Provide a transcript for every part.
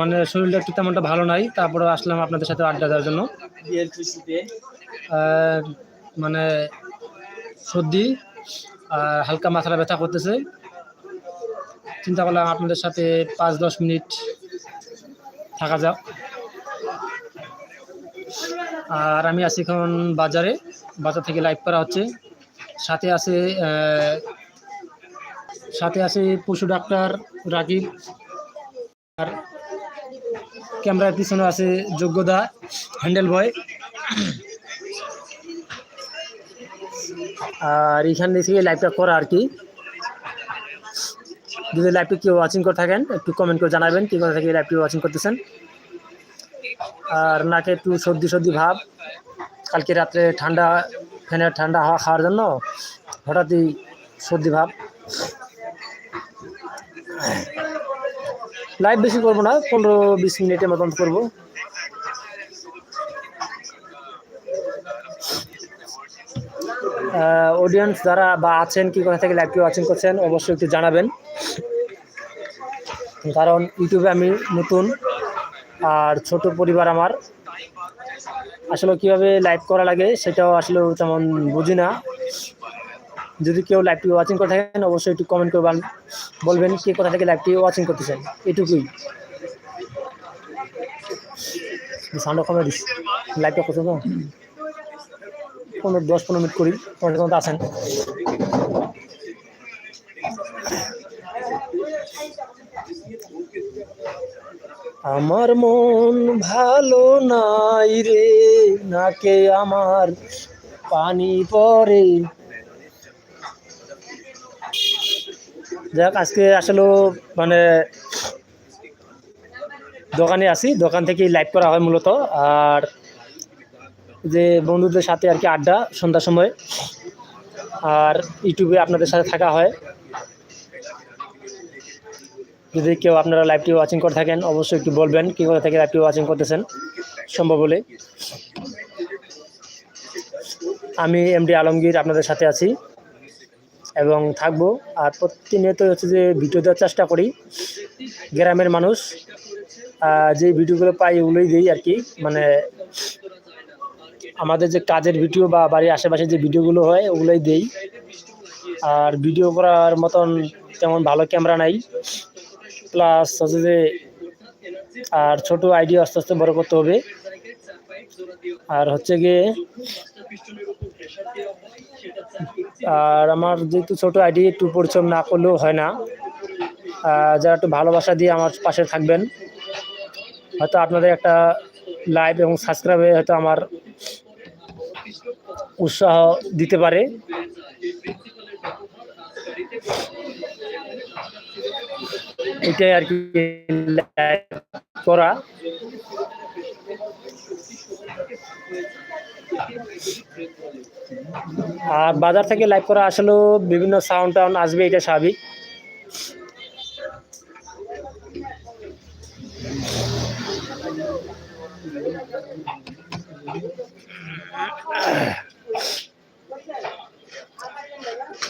মানে শরীরটা একটু তেমনটা ভালো নাই। তারপরে আসলাম আপনাদের সাথে আড্ডা দেওয়ার জন্য। মানে সর্দি আর হালকা মাথাটা ব্যথা করতেছে। চিন্তা করলাম আপনাদের সাথে পাঁচ দশ মিনিট থাকা যাক। আর আমি আছি এখন বাজারে। বাজার থেকে লাইভ করা হচ্ছে। সাথে আছে সাথে আছে পশু ডাক্তার রাকিব। আর ক্যামেরার পিছনে আছে যোগ্যদা হ্যান্ডেল বয়। আর এখান থেকে লাইভটা করা আর কি। যদি লাইভটি কেউ ওয়াচিং করে থাকেন, একটু কমেন্ট করে জানাবেন কী কথা থেকে লাইভটি ওয়াচিং করতেছেন। আর নাকে একটু সর্দি সর্দি ভাব। কালকে রাত্রে ঠান্ডা, ফ্যানের ঠান্ডা হাওয়া খাওয়ার জন্য হঠাৎই সর্দি ভাব। লাইভ বেশি করব না, পনেরো বিশ মিনিটের মতন করব। অডিয়েন্স যারা বা আছেন, কি কথা থেকে লাইভটি ওয়াচিং করছেন, অবশ্যই একটু জানাবেন। কারণ ইউটিউবে আমি নতুন আর ছোট পরিবার আমার। আসলে কীভাবে লাইভ করা লাগে সেটাও আসলে তেমন বুঝি না। যদি কেউ লাইভটি ওয়াচিং করে থাকেন, অবশ্যই একটু কমেন্ট করে বান- বলবেন কে কোথা থেকে লাইভটি ওয়াচিং করতেছেন এটুকুই। সাউন্ড কমে দিস। লাইভটা করছ পনেরো, দশ, পনেরো মিনিট করি, পনেরো মতো আসেন। আমার মন ভালো নাই রে, নাকে আমার পানি পড়ে। যাক, আজকে আসলে মানে দোকানে আসি দোকান থেকেই লাইভ করা হয় মূলত। আর যে বন্ধুদের সাথে আর কি আড্ডা, সন্ধ্যার সময়। আর ইউটিউবে আপনাদের সাথে থাকা হয়। যদি কেউ আপনারা লাইভটি ওয়াচিং করে থাকেন, অবশ্যই একটু বলবেন, কী করে থেকে লাইভটি ওয়াচিং করতেছেন। সম্ভব হলে। আমি এমডি আলমগীর আপনাদের সাথে আছি। এবং থাকব। আর প্রতিনিয়ত হচ্ছে যে ভিডিও দেওয়ার চেষ্টা করি। গ্রামের মানুষ। যে ভিডিওগুলো পাই ওগুলোই দিই আর কি। মানে আমাদের যে কাজের ভিডিও বা বাড়ির আশেপাশে যে ভিডিওগুলো হয়, ওগুলোই দেই। আর ভিডিও করার মতন তেমন ভালো ক্যামেরা নাই। প্লাস হচ্ছে যে আর ছোট আইডিয়া আস্তে আস্তে বড় করতে হবে। আর হচ্ছে গিয়ে আর আমার যেহেতু ছোট আইডি, একটু পরিশ্রম না করলেও হয় না। যারা একটু ভালোবাসা দিয়ে আমার পাশে থাকবেন, হয়তো আপনাদের একটা লাইভ এবং সাবস্ক্রাইবে হয়তো আমার উৎসাহ দিতে পারে। এটাই আর কি করা। আর বাজার থেকে লাইভ করা আসলেও বিভিন্ন সাউন্ড টাউন্ড আসবে, এটা স্বাভাবিক।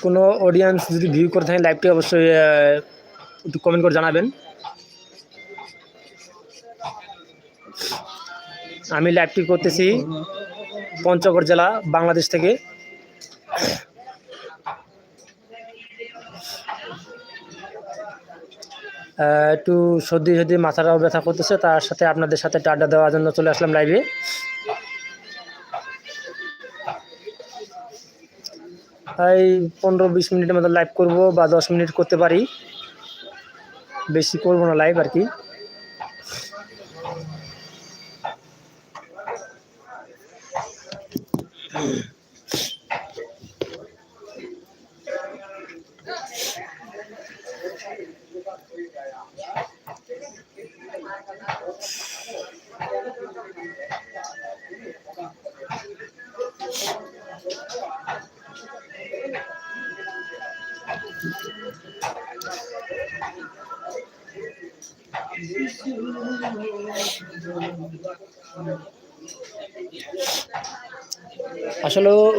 কোনো অডিয়েন্স যদি ভিউ করে থাকেন লাইভটি অবশ্যই একটু কমেন্ট করে জানাবেন। আমি লাইভটি করতেছি। পঞ্চগড় জেলা বাংলাদেশ থেকে। একটু সর্দি সর্দি মাথাটাও ব্যথা করতেছে, তার সাথে আপনাদের সাথে একটু আড্ডা দেওয়ার জন্য চলে আসলাম লাইভে এই পনেরো বিশ মিনিটের মতো লাইভ করব বা দশ মিনিট করতে পারি। বেশি করব না লাইভ আর কি। আসলেও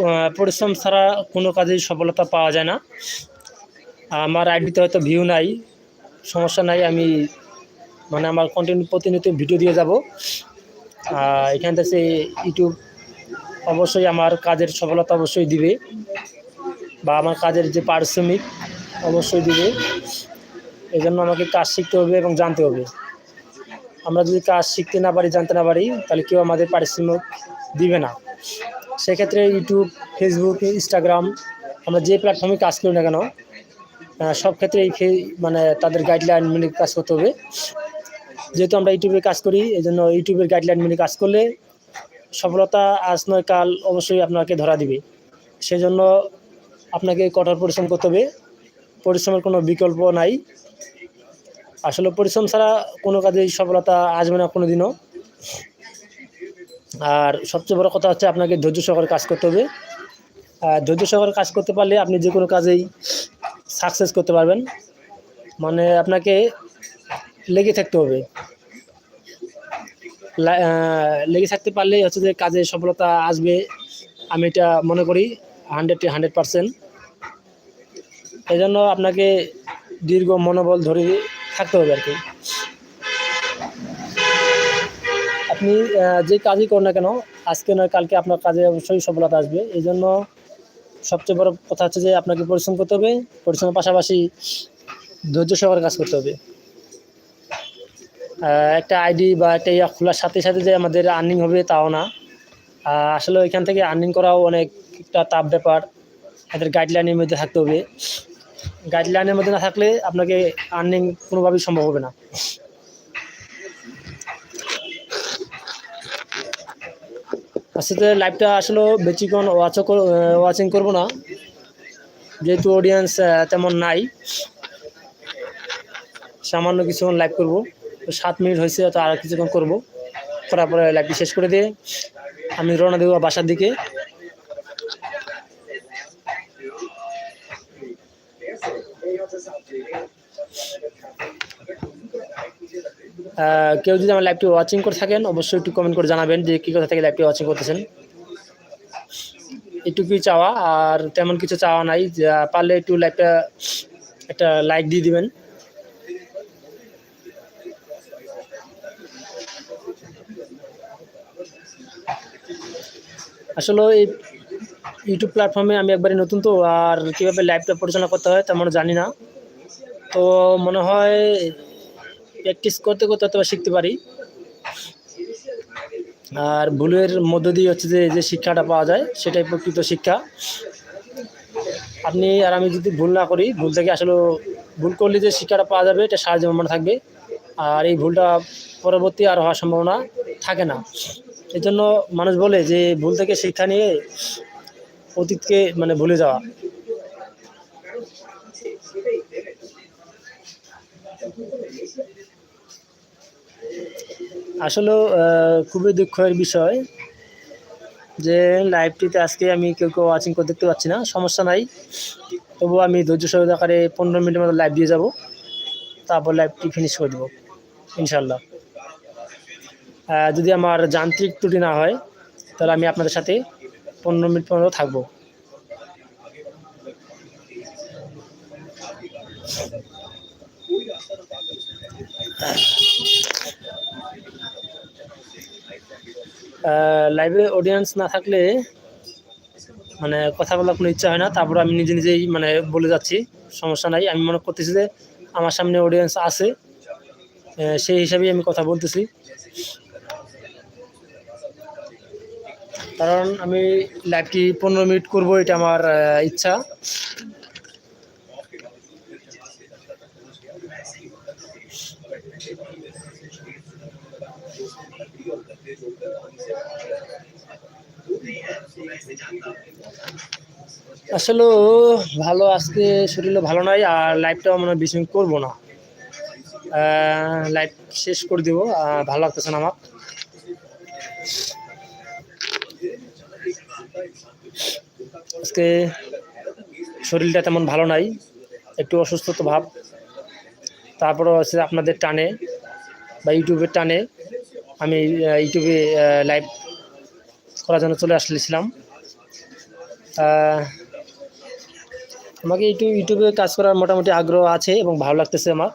আহ, পরিশ্রম ছাড়া কোনো কাজেই সফলতা পাওয়া যায় না। আমার আইডিতে হয়তো ভিউ নাই সমস্যা নাই আমি মানে আমার কন্টিনিউ প্রতিনিয়ত ভিডিও দিয়ে যাব। এখান থেকে ইউটিউব অবশ্যই আমার কাজের সফলতা অবশ্যই দিবে বা আমার কাজের যে পারিশ্রমিক অবশ্যই দিবে। এই জন্য আমাকে কাজ শিখতে হবে এবং জানতে হবে। আমরা যদি কাজ শিখতে না পারি, জানতে না পারি, তাহলে কেউ আমাদের পারিশ্রমিক দিবে না। সেক্ষেত্রে ইউটিউব ফেসবুক ইনস্টাগ্রাম আমরা যে প্ল্যাটফর্মে কাজ করি না কেন সব ক্ষেত্রে এই মানে তাদের গাইডলাইন মেনে কাজ করতে হবে। যেহেতু আমরা ইউটিউবে কাজ করি এই জন্য ইউটিউবের গাইডলাইন মেনে কাজ করলে সফলতা আজ নয়, কাল অবশ্যই আপনাকে ধরা দিবে। সেজন্য আপনাকে কঠোর পরিশ্রম করতে হবে। পরিশ্রমের কোনো বিকল্প নাই। আসলে পরিশ্রম ছাড়া কোনো কাজেই সফলতা আসবে না কোনো দিনও আর সবচেয়ে বড় কথা হচ্ছে আপনাকে ধৈর্য সহকারে কাজ করতে হবে। আর ধৈর্য সহকারে কাজ করতে পারলে আপনি যে কোনো কাজেই সাকসেস করতে পারবেন। মানে আপনাকে লেগে থাকতে হবে। লেগে থাকতে পারলেই হচ্ছে যে কাজে সফলতা আসবে। আমি এটা মনে করি হান্ড্রেড হান্ড্রেড পারসেন্ট এই জন্য আপনাকে দীর্ঘ মনোবল ধরে থাকতে হবে আর কি। আপনি যে কাজই করুন না কেন, আজকে নয়, কালকে আপনার কাজে অবশ্যই সফলতা আসবে। এই জন্য সবচেয়ে বড় কথা হচ্ছে যে আপনাকে পরিশ্রম করতে হবে, পরিশ্রমের পাশাপাশি ধৈর্য সহকারে কাজ করতে হবে। একটা আইডি বা একটা ইয়া খোলার সাথে সাথে যে আমাদের আর্নিং হবে তাও না। আসলে এখান থেকে আর্নিং করাও অনেকটা তাপ ব্যাপার। এদের গাইডলাইনের মধ্যে থাকতে হবে। গাইডলাইনের মধ্যে না থাকলে আপনাকে আর্নিং কোনোভাবেই সম্ভব হবে না। আসলে লাইভটা আসলে বেশিক্ষণ ওয়াচও ওয়াচিং করব না। যেহেতু অডিয়েন্স তেমন নাই। সামান্য কিছুক্ষণ লাইভ করব। সাত মিনিট হয়েছে তো আর কিছুক্ষণ করব। করার পরে লাইভটি শেষ করে দিয়ে আমি রওনা দেবো বাসার দিকে। কেউ যদি আমার লাইভটি ওয়াচিং করে থাকেন, অবশ্যই একটু কমেন্ট করে জানাবেন যে কী কথা থেকে লাইভটি ওয়াচিং করতেছেন। এটুকুই চাওয়া, আর তেমন কিছু চাওয়া নাই পারলে একটু লাইভটা একটা লাইক দিয়ে দিবেন। আসলে এই ইউটিউব প্ল্যাটফর্মে আমি একবারে নতুন তো, আর কীভাবে লাইভটা পরিচালনা করতে হয় তেমন জানি না। তো মনে হয় প্র্যাকটিস করতে করতে হয়তো বা শিখতে পারি। আর ভুলের মধ্য দিয়ে হচ্ছে যে যে শিক্ষাটা পাওয়া যায়, সেটাই প্রকৃত শিক্ষা। আপনি আর আমি যদি ভুল না করি, ভুল থেকে আসলে ভুল করলে যে শিক্ষাটা পাওয়া যাবে, এটা জীবন মনে থাকবে। আর এই ভুলটা পরবর্তী আর হওয়ার সম্ভাবনা থাকে না। এই জন্য মানুষ বলে যে, ভুল থেকে শিক্ষা নিয়ে অতীতকে মানে ভুলে যাওয়া। আসলেও আহ, খুবই দুঃখের বিষয় যে লাইভটিতে আজকে আমি কেউ কেউ ওয়াচিং করে দেখতে পাচ্ছি না সমস্যা নাই। তবুও আমি ধৈর্য সহকারে আকারে পনেরো মিনিটের মতো লাইভ দিয়ে যাব তারপর লাইভটি ফিনিশ করে দেবো ইনশাল্লাহ যদি আমার যান্ত্রিক ত্রুটি না হয় তাহলে আমি আপনাদের সাথে পনেরো মিনিট পর্যন্ত থাকব। লাইভে অডিয়েন্স না থাকলে মানে কথা বলার কোনো ইচ্ছা হয় না। তারপর আমি নিজে নিজেই মানে বলে যাচ্ছি, সমস্যা নাই। আমি মনে করতেছি যে আমার সামনে অডিয়েন্স আছে সেই হিসাবেই আমি কথা বলতেছি। কারণ আমি লাইভটি পনেরো মিনিট করব, এটা আমার ইচ্ছা। আসলে ভালো, আজকে শরীরও ভালো নাই আর লাইভটাও মনে হয় আমি করব না। লাইভ শেষ করে দেবো ভালো লাগতেছে না আমার। আজকে শরীরটা তেমন ভালো নাই, একটু অসুস্থতা ভাব। তারপরে হচ্ছে আপনাদের টানে বা ইউটিউবের টানে আমি ইউটিউবে লাইভ করার জন্য চলে আসলেছিলাম। আমাকে ইউটিউব ইউটিউবে কাজ করার মোটামুটি আগ্রহ আছে এবং ভালো লাগতেছে আমার।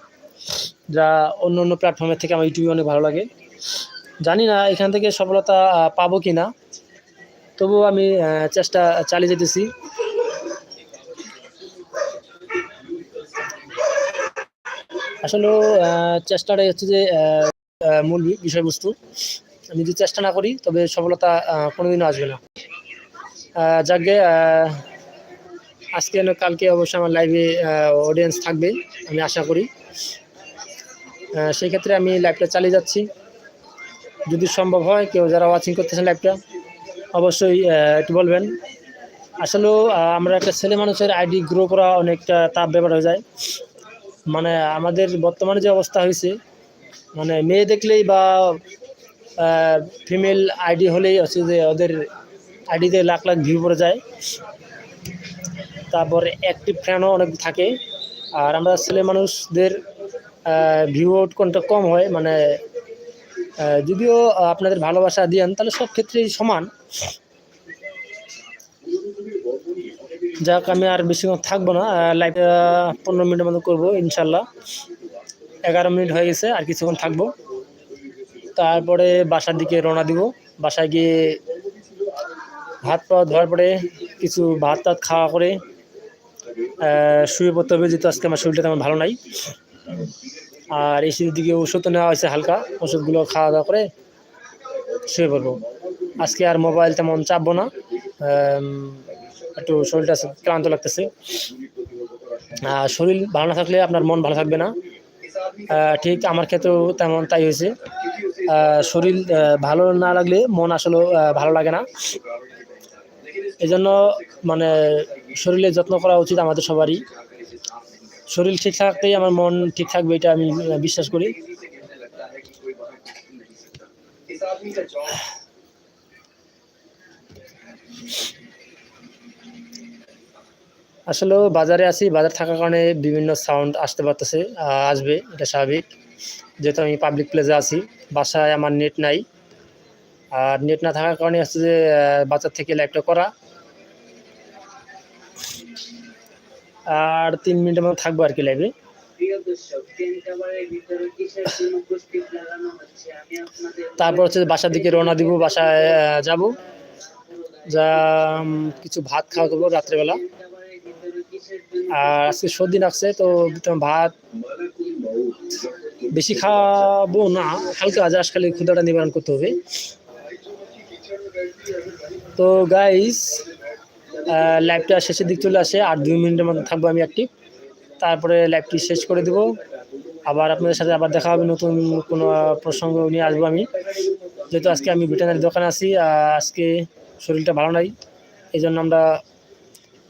যা অন্য অন্য প্ল্যাটফর্মের থেকে আমার ইউটিউবে অনেক ভালো লাগে। জানি না এখান থেকে সফলতা পাবো কি না তবুও আমি চেষ্টা চালিয়ে যেতেছি। আসলে চেষ্টাটাই হচ্ছে যে মূল বিষয়বস্তু। আমি যদি চেষ্টা না করি, তবে সফলতা কোনোদিনও আসবে না। যাকগে আজকে না, কালকে অবশ্যই আমার লাইভে অডিয়েন্স থাকবে, আমি আশা করি। সেই ক্ষেত্রে আমি লাইভটা চালিয়ে যাচ্ছি। যদি সম্ভব হয়, কেউ যারা ওয়াচিং করতেছেন লাইভটা অবশ্যই একটু বলবেন। আসলেও আমরা একটা ছেলে মানুষের আইডি গ্রো করা অনেকটা তাপ ব্যাপার হয়ে যায়। মানে আমাদের বর্তমানে যে অবস্থা হয়েছে মানে মেয়ে দেখলেই বা ফিমেল আইডি হলেই হচ্ছে যে ওদের আইডিতে লাখ লাখ ভিউ পড়ে যায়। তারপর অ্যাক্টিভ ফ্যানও অনেক থাকে। আর আমরা ছেলে মানুষদের ভিউ আউট কোনটা কম হয় মানে যদিও আপনাদের ভালোবাসা দিয়েন, তাহলে সব ক্ষেত্রেই সমান। যাক, আমি আর বেশিক্ষণ থাকব না লাইভ পনেরো মিনিটের মতো করব ইনশাল্লাহ এগারো মিনিট হয়ে গেছে, আর কিছুক্ষণ থাকব। তারপরে বাসার দিকে রওনা দিব। বাসায় গিয়ে ভাত পাওয়া ধোয়ার পরে কিছু ভাত টাত খাওয়া করে শুয়ে পড়তে হবে যেহেতু আজকে আমার শরীরটা তেমন ভালো নাই। আর এই শীতের দিকে ওষুধ নেওয়া হয়েছে হালকা, ওষুধগুলো খাওয়া দাওয়া করে শুয়ে পড়ব। আজকে আর মোবাইল তেমন চাপবো না একটু শরীরটা ক্লান্ত লাগতেছে। আর শরীর ভালো না থাকলে আপনার মন ভালো থাকবে না। ঠিক আমার ক্ষেত্রেও তেমন তাই হয়েছে। শরীর ভালো না লাগলে মন আসলে ভালো লাগে না। এই জন্য মানে শরীরের যত্ন করা উচিত আমাদের সবারই। শরীর ঠিক থাকতেই আমার মন ঠিক থাকবে, এটা আমি বিশ্বাস করি। আসলে বাজারে আছি, বাজার থাকার কারণে বিভিন্ন সাউন্ড আসতে পারতেছে আসবে, এটা স্বাভাবিক। যেহেতু আমি পাবলিক প্লেসে আছি, বাসায় আমার নেট নাই। আর নেট না থাকার কারণে হচ্ছে যে বাজার থেকে লাইভটা করা আর তিন মিনিটের মতো থাকব আর কি লাইভে তারপর হচ্ছে বাসার দিকে রওনা দিব বাসায় যাব। যা কিছু ভাত খাওয়া করব রাত্রেবেলা। আর আজকে সর্দি লাগছে তো তেমন ভাত। বেশি খাব না হালকা আজাস খালি ক্ষুদাটা নিবারণ করতে হবে। তো গাইস লাইভটা শেষের দিক চলে আসে, আর দুই মিনিটের মতো থাকব আমি অ্যাক্টিভ তারপরে লাইভটি শেষ করে দেব। আবার আপনাদের সাথে আবার দেখা হবে, নতুন কোনো প্রসঙ্গ নিয়ে আসব আমি। যেহেতু আজকে আমি ভেটেনারি দোকানে আছি আজকে শরীরটা ভালো নাই এই জন্য আমরা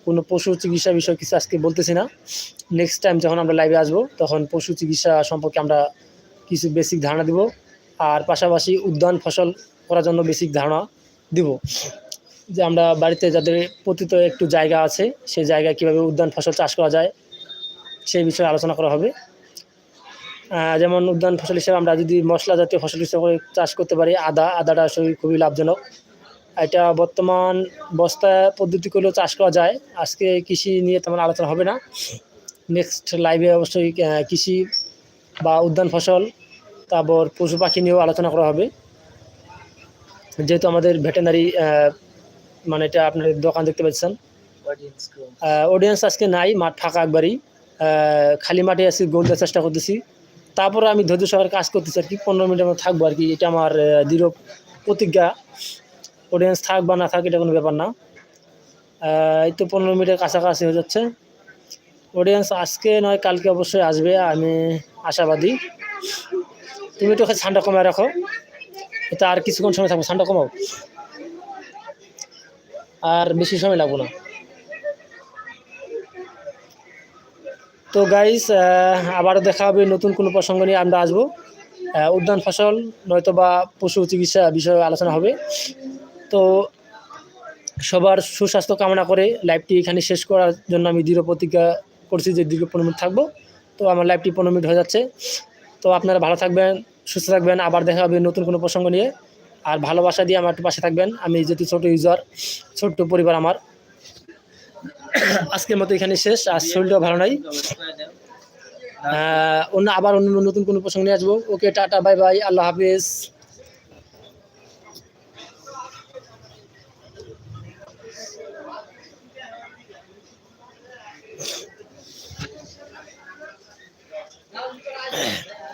কোনো পশু চিকিৎসা বিষয় কিছু আজকে বলতেছি না। নেক্সট টাইম যখন আমরা লাইভে আসব, তখন পশু চিকিৎসা সম্পর্কে আমরা কিছু বেসিক ধারণা দিব। আর পাশাপাশি উদ্যান ফসল করার জন্য বেসিক ধারণা দিব। যে আমরা বাড়িতে যাদের পতিত একটু জায়গা আছে, সেই জায়গায় কীভাবে উদ্যান ফসল চাষ করা যায়, সেই বিষয়ে আলোচনা করা হবে। যেমন উদ্যান ফসল হিসেবে আমরা যদি মশলা জাতীয় ফসল হিসেবে চাষ করতে পারি, আদা, আদাটা শরীর খুবই লাভজনক। এটা বর্তমান বস্তা পদ্ধতি করলেও চাষ করা যায়। আজকে কৃষি নিয়ে তেমন আলোচনা হবে না। নেক্সট লাইভে অবশ্যই কৃষি বা উদ্যান ফসল, তারপর পশু পাখি নিয়েও আলোচনা করা হবে। যেহেতু আমাদের ভেটেনারি মানে এটা আপনার দোকান দেখতে পাচ্ছেন। অডিয়েন্স আজকে নাই মাঠ ফাঁকা একবারই। খালি মাঠে আছি গোল দেওয়ার চেষ্টা করতেছি। তারপরে আমি ধৈর্য সহকারে কাজ করতেছি আর কি পনেরো মিনিটের মতো থাকব আর কি। এটা আমার দৃঢ় প্রতিজ্ঞা। অডিয়েন্স থাক বা না থাক এটা কোনো ব্যাপার না। এই তো পনেরো মিনিটের কাছাকাছি হয়ে যাচ্ছে। অডিয়েন্স আজকে নয় কালকে অবশ্যই আসবে আমি আশাবাদী। তুমি একটু ঠান্ডা কমায় রাখো। এটা আর কিছুক্ষণ সময় থাকব। ঠান্ডা কমাও। আর বেশি সময় লাগবো না। তো গাইস আবারও দেখা হবে নতুন কোনো প্রসঙ্গ নিয়ে, আমরা আসব। উদ্যান ফসল নয়তো বা পশু চিকিৎসা বিষয়ে আলোচনা হবে। তো সবার সুস্বাস্থ্য কামনা করে লাইভটি এখানে শেষ করার জন্য আমি দৃঢ় প্রতিজ্ঞা করছি যে দীর্ঘ পনেরো মিনিট থাকব। তো আমার লাইভটি পনেরো মিনিট হয়ে যাচ্ছে। তো আপনারা ভালো থাকবেন, সুস্থ থাকবেন। আবার দেখা হবে নতুন কোনো প্রসঙ্গ নিয়ে। আর ভালোবাসা দিয়ে আমার একটু পাশে থাকবেন। আমি যেহেতু ছোট ইউজার ছোট্ট পরিবার আমার। আজকের মতো এখানে শেষ আর শরীরটাও ভালো নাই। অন্য আবার অন্য নতুন কোনো প্রসঙ্গ নিয়ে আসব। ওকে, টাটা বাই বাই আল্লাহ হাফিজ।